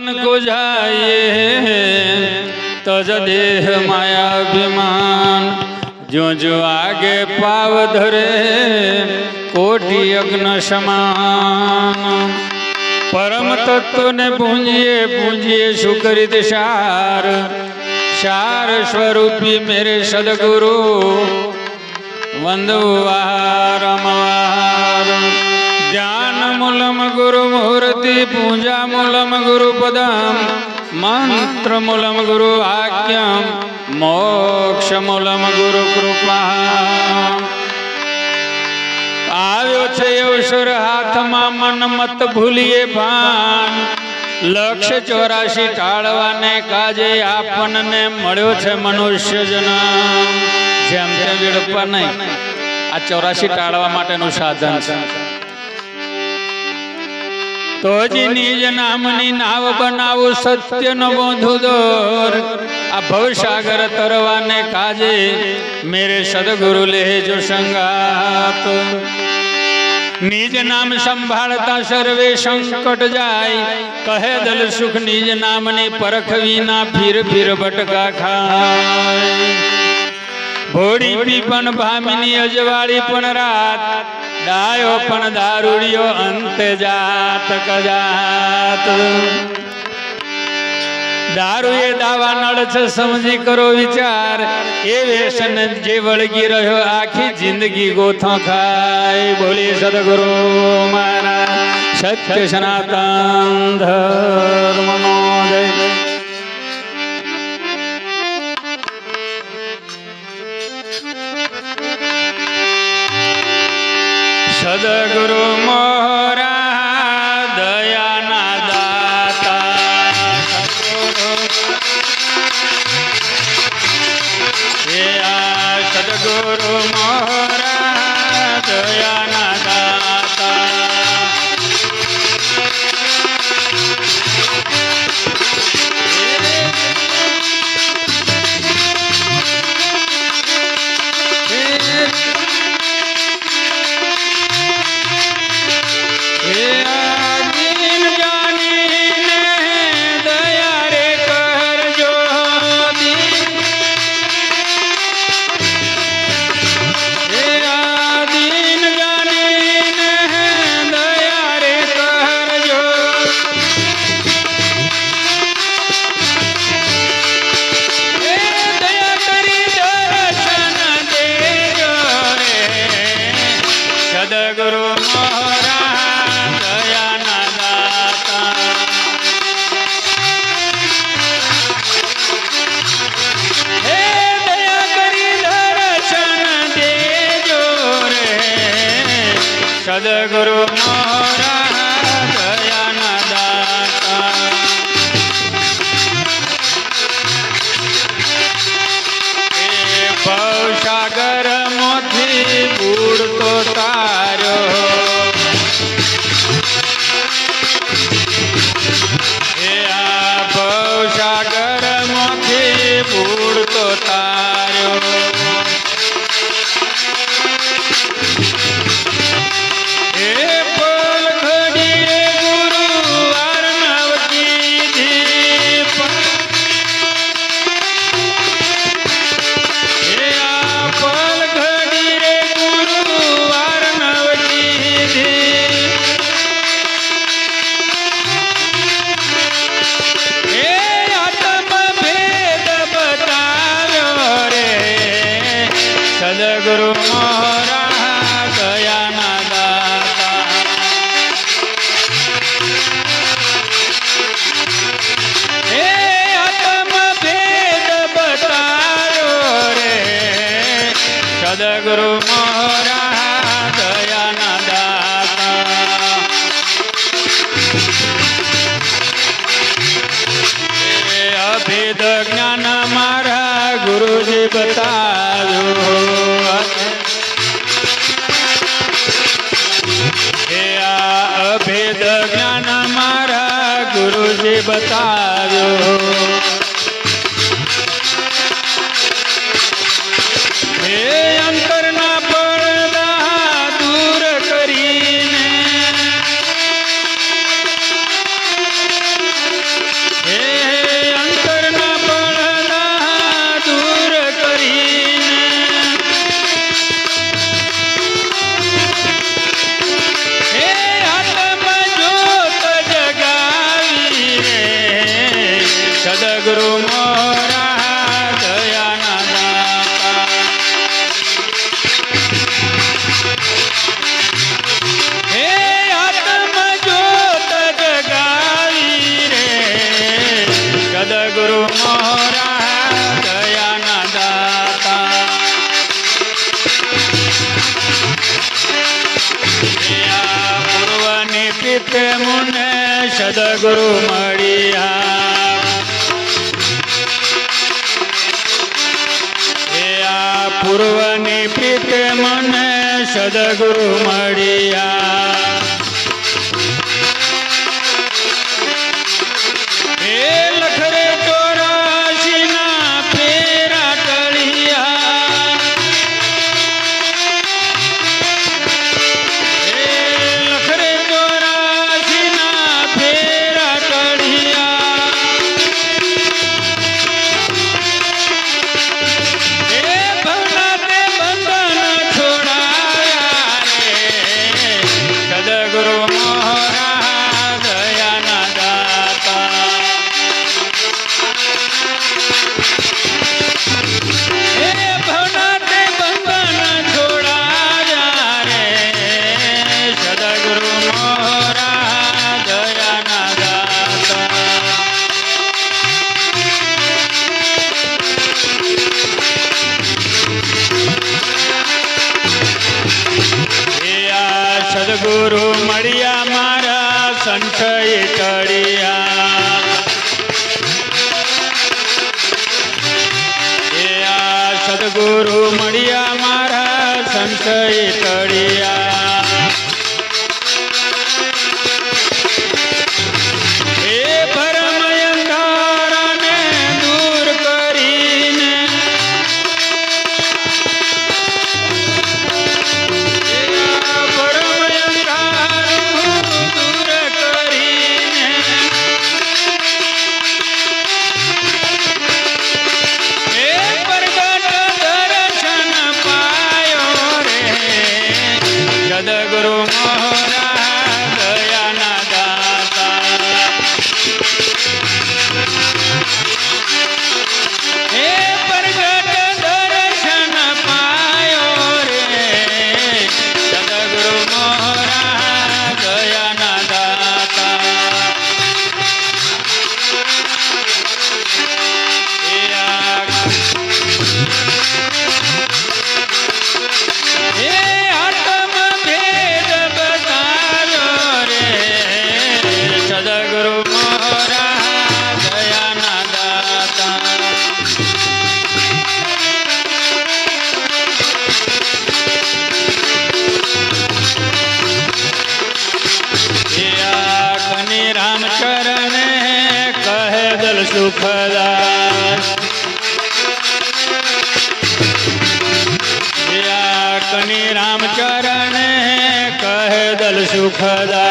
मन को जाइए तज देह माया अभिमान जो जो आगे पाव धरे कोटि अग्न समान પરમ તત્વને પૂંજીએ પૂંજીએ સુકરિત સાર સાર સ્વરૂપી મેરે સદગુરુ વંદવાર ધ્યાન મૂલમ ગુરુ મૂર્તિ પૂજા મૂલમ ગુરુ પદમ મંત્ર મૂલમ ગુરુ વાક્યમ મોક્ષ મૂલમ ગુરુ કૃપા આવ્યો છે અવસર હાથમાં મન મત ભૂલીએ ભાન લક્ષ ચોરાશી ટાળવાને કાજે આપણને મળ્યો છે મનુષ્ય જન્મ જેમ તેમ વિડપવા નહીં આ ચોરાશી ટાળવા માટેનું સાધન છે તો જ નિજ નામની નાવ બનાવું સત્યનો બોંધુ દોર. આ ભવસાગર તરવાને કાજે મેરે સદગુરુ લેજો સંગાત. નિજ નામ સંભાળતા સર્વે સંકટ જાય. કહે દલ સુખ નિજ નામની પરખ વિના ફીર ફીર ભટકા ખાય. ભોળી પણ ભામિની અજવાળી પણ રાત ડાયો પણ દારૂડિયો અંત જાત. કજાત દારૂ એ દાવા નળ છે સમજી કરો વિચાર. એ વેસન જે વળગી રહ્યો આખી જિંદગી ગોથો ખાય. બોલી સદગુરુ મારા સત્ય સનાતન ધર્મનો સદગુરુ મહારાજ દયાના દાતા. એ ભવસાગર મોથી બુડતો તાર્યો એ આ ભવસાગર ગુરુજી બતાવ્યો અભેદ જ્ઞાન મારા ગુરુજી બતાવ્યો સદગુરુ મળ્યા હે આ પૂર્વની પ્રીત મને સદગુરુ મળ્યા गुरु मडिया मारा संत तळिया સુખદાસ કની રામચરણ કહે દલ સુખદાસ.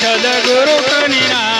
ઔષધ ગુરુ કનિના